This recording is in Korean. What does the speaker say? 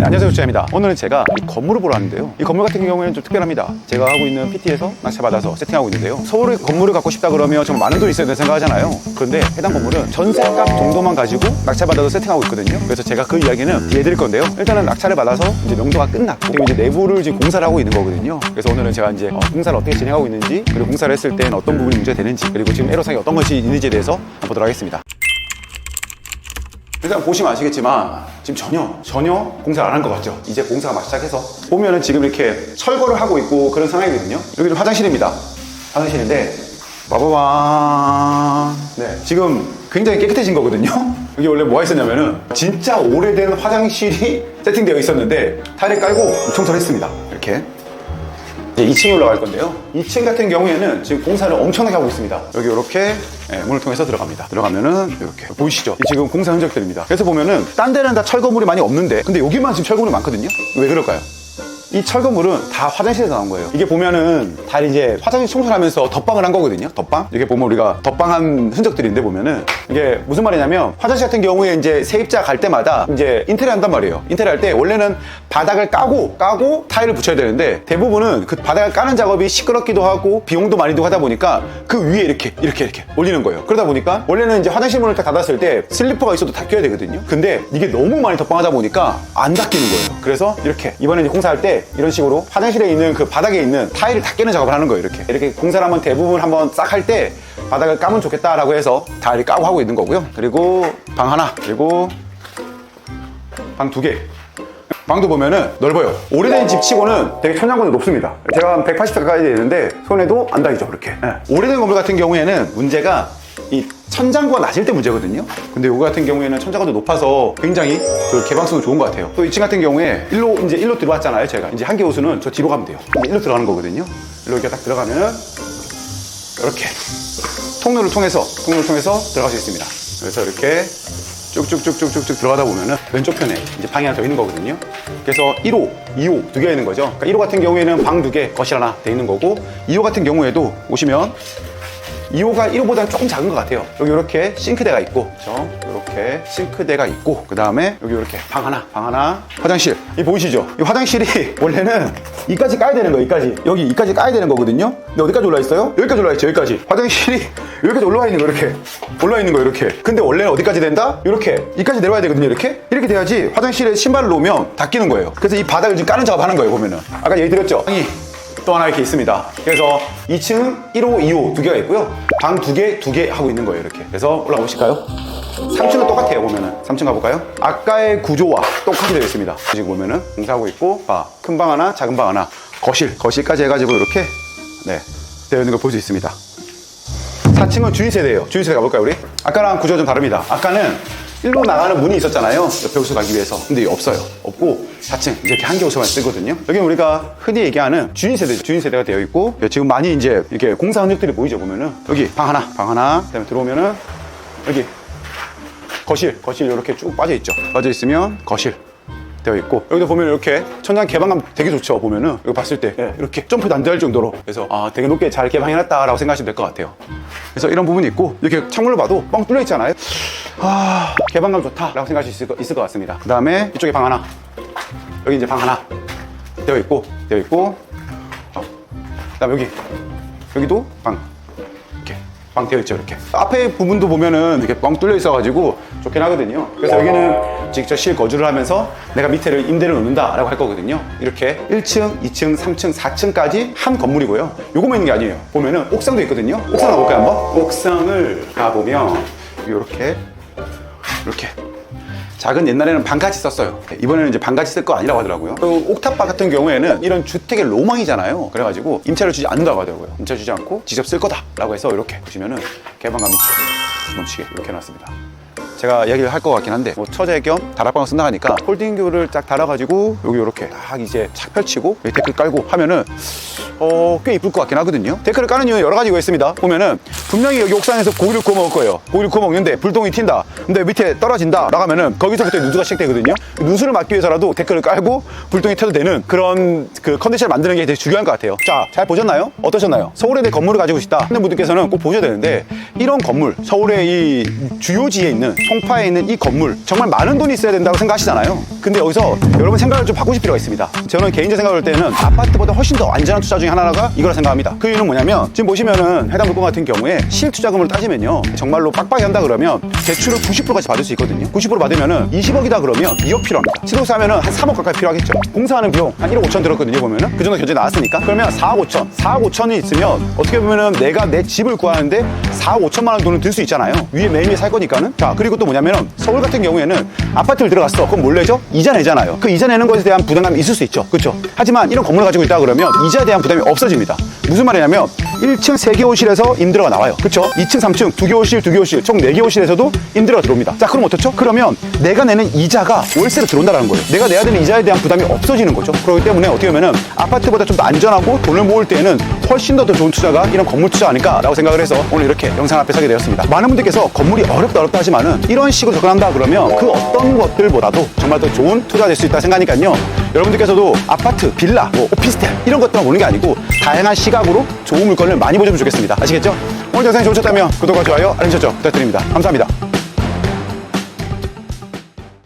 네, 안녕하세요 주차입니다. 오늘은 제가 이 건물을 보러 왔는데요. 이 건물 같은 경우에는 좀 특별합니다. 제가 하고 있는 PT에서 낙찰 받아서 세팅하고 있는데요. 서울에 건물을 갖고 싶다 그러면 정말 많은 돈이 있어야 된다 생각하잖아요. 그런데 해당 건물은 전세값 정도만 가지고 낙찰 받아서 세팅하고 있거든요. 그래서 제가 그 이야기는 뒤에 드릴 건데요. 일단은 낙찰을 받아서 이제 명도가 끝났고 그리고 이제 내부를 지금 공사를 하고 있는 거거든요. 그래서 오늘은 제가 이제 어, 공사를 어떻게 진행하고 있는지 그리고 공사를 했을 때는 어떤 부분이 문제가 되는지 그리고 지금 애로사항이 어떤 것이 있는지에 대해서 보도록 하겠습니다 일단 보시면 아시겠지만 지금 전혀 전혀 공사를 안 한 것 같죠? 이제 공사가 막 시작해서 보면은 지금 이렇게 철거를 하고 있고 그런 상황이거든요. 여기는 화장실입니다. 화장실인데 빠바밤. 네 지금 굉장히 깨끗해진 거거든요. 여기 원래 뭐가 있었냐면은 진짜 오래된 화장실이 세팅되어 있었는데 타일을 깔고 청소를 했습니다. 이렇게 이제 2층에 올라갈 건데요. 2층 같은 경우에는 지금 공사를 엄청나게 하고 있습니다. 여기 이렇게 예, 문을 통해서 들어갑니다. 들어가면은 이렇게 보이시죠? 이 지금 공사 흔적들입니다. 그래서 보면은 딴 데는 다 철거물이 많이 없는데 근데 여기만 지금 철거물이 많거든요. 왜 그럴까요? 이 철거물은 다 화장실에서 나온 거예요. 이게 보면은 다 이제 화장실 청소를 하면서 덧방을 한 거거든요. 덧방. 이게 보면 우리가 덧방한 흔적들인데 보면은 이게 무슨 말이냐면 화장실 같은 경우에 이제 세입자 갈 때마다 이제 인테리어 한단 말이에요. 인테리어 할 때 원래는 바닥을 까고 까고 타일을 붙여야 되는데 대부분은 그 바닥을 까는 작업이 시끄럽기도 하고 비용도 많이 들고 하다 보니까 그 위에 이렇게 이렇게 이렇게 올리는 거예요. 그러다 보니까 원래는 이제 화장실 문을 딱 닫았을 때 슬리퍼가 있어도 닦여야 되거든요. 근데 이게 너무 많이 덧방하다 보니까 안 닦이는 거예요. 그래서 이렇게 이번에 이제 공사할 때 이런 식으로 화장실에 있는 그 바닥에 있는 타일을 다 깨는 작업을 하는 거예요. 이렇게 이렇게 공사를 한번 대부분 한번 싹 할 때 바닥을 까면 좋겠다라고 해서 다 이렇게 까고 하고 있는 거고요. 그리고 방 하나 그리고 방 두 개. 방도 보면은 넓어요. 오래된 집 치고는 되게 천장고도 높습니다. 제가 한 180대 가까이 되는데 손에도 안 닿이죠, 그렇게. 예. 오래된 건물 같은 경우에는 문제가 이 천장고가 낮을 때 문제거든요. 근데 이거 같은 경우에는 천장고도 높아서 굉장히 그 개방성도 좋은 것 같아요. 또 2층 같은 경우에 일로 이제 일로 들어왔잖아요, 제가. 이제 한개 호수는 저 뒤로 가면 돼요. 일로 들어가는 거거든요. 일로 이렇게 딱 들어가면은 이렇게 통로를 통해서 통로를 통해서 들어갈 수 있습니다. 그래서 이렇게 쭉쭉쭉쭉쭉쭉 들어가다 보면은 왼쪽 편에 이제 방이 더 있는 거거든요. 그래서 1호, 2호 두 개가 있는 거죠. 그러니까 1호 같은 경우에는 방 두 개, 거실 하나 돼 있는 거고 2호 같은 경우에도 오시면 2호가 1호보다는 조금 작은 것 같아요. 여기 이렇게 싱크대가 있고, 그렇죠? 이렇게 싱크대가 있고, 그 다음에 여기 이렇게 방 하나, 방 하나, 화장실. 이 보이시죠? 이 화장실이 원래는 이까지 까야 되는 거예요. 이까지 여기 이까지 까야 되는 거거든요. 근데 어디까지 올라 있어요? 여기까지 올라 있죠. 여기까지. 화장실이 여기까지 올라와 있는 거 이렇게 올라와 있는 거 이렇게. 근데 원래는 어디까지 된다? 이렇게 이까지 내려와야 되거든요. 이렇게 이렇게 돼야지 화장실에 신발을 놓으면 닦이는 거예요. 그래서 이 바닥을 지금 까는 작업하는 거예요. 보면은 아까 얘기 드렸죠. 또 하나 이렇게 있습니다. 그래서 2층 1호, 2호 두 개가 있고요. 방 두 개, 두 개 하고 있는 거예요. 이렇게. 그래서 올라가 보실까요? 3층은 똑같아요. 보면은 3층 가볼까요? 아까의 구조와 똑같이 되어 있습니다. 지금 보면은 공사하고 있고, 큰방 하나, 작은 방 하나, 거실, 거실까지 해가지고 이렇게 네 되어 있는 걸 볼 수 있습니다. 4층은 주인 세대예요. 주인 세대 가볼까요, 우리? 아까랑 구조가 좀 다릅니다. 아까는 일로 나가는 문이 있었잖아요. 옆에 호수 가기 위해서. 근데 없어요. 없고 4층 이제 이렇게 한 개 호수만 쓰거든요. 여기는 우리가 흔히 얘기하는 주인 세대, 주인 세대가 되어 있고 지금 많이 이제 이렇게 공사 흔적들이 보이죠, 보면은 여기 방 하나, 방 하나. 그다음에 들어오면은 여기 거실, 거실 이렇게 쭉 빠져 있죠. 빠져 있으면 거실. 되어 있고 여기도 보면 이렇게 천장 개방감 되게 좋죠 보면은 이거 봤을 때 예, 이렇게 점프도 안 될 정도로 그래서 아 되게 높게 잘 개방해놨다라고 생각하시면 될 것 같아요 그래서 이런 부분이 있고 이렇게 창문을 봐도 뻥 뚫려 있잖아요 아 개방감 좋다라고 생각하실 수 있을 것, 있을 것 같습니다. 그 다음에 이쪽에 방 하나. 여기 이제 방 하나 되어 있고 되어 있고. 어. 그 다음에 여기 여기도 방. 이렇게 방 되어 있죠 이렇게. 앞에 부분도 보면은 이렇게 뻥 뚫려 있어가지고 좋긴 하거든요. 그래서 여기는 직접 실 거주를 하면서 내가 밑에를 임대를 놓는다 라고 할 거거든요. 이렇게 1층, 2층, 3층, 4층까지 한 건물이고요. 요거만 있는 게 아니에요. 보면은 옥상도 있거든요. 옥상 가볼까요 한번? 옥상을 가보면 이렇게 이렇게 작은 옛날에는 방같이 썼어요. 이번에는 이제 방같이 쓸 거 아니라고 하더라고요. 그 옥탑방 같은 경우에는 이런 주택의 로망이잖아요. 그래가지고 임차를 주지 않는다고 하더라고요. 임차 주지 않고 직접 쓸 거다 라고 해서 이렇게 보시면은 개방감이 쭉 넘치게 이렇게 해놨습니다. 제가 이야기를 할 것 같긴 한데 뭐 처제 겸 다락방을 쓴다 하니까 홀딩교를 딱 달아가지고 여기 이렇게 딱 이제 착 펼치고 여기 데크 깔고 하면은 어, 꽤 이쁠 것 같긴 하거든요. 데크를 까는 이유는 여러 가지가 있습니다. 보면은 분명히 여기 옥상에서 고기를 구워 먹을 거예요. 고기를 구워 먹는데 불똥이 튄다. 근데 밑에 떨어진다. 라고 하면은 거기서부터 누수가 시작되거든요. 누수를 막기 위해서라도 데크를 깔고 불똥이 튀어도 되는 그런 그 컨디션을 만드는 게 되게 중요한 것 같아요. 자, 잘 보셨나요? 어떠셨나요? 서울에 내 건물을 가지고 싶다 하는 분들께서는 꼭 보셔야 되는데 이런 건물, 서울의 이 주요지에 있는 송파에 있는 이 건물 정말 많은 돈이 있어야 된다고 생각하시잖아요. 근데 여기서 여러분 생각을 좀 바꾸실 필요가 있습니다. 저는 개인적 생각을 할 때는 아파트보다 훨씬 더 안전한 투자 중에 하나가 이거라 생각합니다. 그 이유는 뭐냐면 지금 보시면은 해당 물건 같은 경우에 실투자금으로 따지면요 정말로 빡빡이 한다 그러면 대출을 90%까지 받을 수 있거든요. 90% 받으면은 20억이다 그러면 2억 필요합니다. 시도사 하면은 한 3억 가까이 필요하겠죠. 공사하는 비용 한 1억 5천 들었거든요 보면은 그 정도 견제 나왔으니까 그러면 4억 5천 4억 5천이 있으면 어떻게 보면은 내가 내 집을 구하는데 4억 5천만 원 돈은 들수 있잖아요. 위에 매일매일 살 거니까는 자 그리고 또 뭐냐면은 서울 같은 경우에는 아파트를 들어갔어 그럼 뭘 내죠? 이자 내잖아요. 그 이자 내는 것에 대한 부담감이 있을 수 있죠. 그렇죠? 하지만 이런 건물을 가지고 있다 그러면 이자에 대한 부담이 없어집니다. 무슨 말이냐면 1층 3개 호실에서 임대료가 나와요. 그렇죠? 2층 3층 2개 호실 2개 호실 총 4개 호실에서도 임대료가 들어옵니다. 자 그럼 어떻죠? 그러면 내가 내는 이자가 월세로 들어온다는 거예요. 내가 내야 되는 이자에 대한 부담이 없어지는 거죠. 그렇기 때문에 어떻게 보면은 아파트보다 좀 더 안전하고 돈을 모을 때에는 훨씬 더, 더 좋은 투자가 이런 건물 투자 아닐까라고 생각을 해서 오늘 이렇게 영상 앞에 서게 되었습니다. 많은 분들께서 건물이 어렵다 어렵다 하지만은 이런 식으로 접근한다 그러면 그 어떤 것들보다도 정말 더 좋은 투자가 될수 있다 생각하니까요. 여러분들께서도 아파트, 빌라, 뭐 오피스텔 이런 것들만 보는 게 아니고 다양한 시각으로 좋은 물건을 많이 보시면 좋겠습니다. 아시겠죠? 오늘 영상이 좋으셨다면 구독과 좋아요, 알림 설정 부탁드립니다. 감사합니다.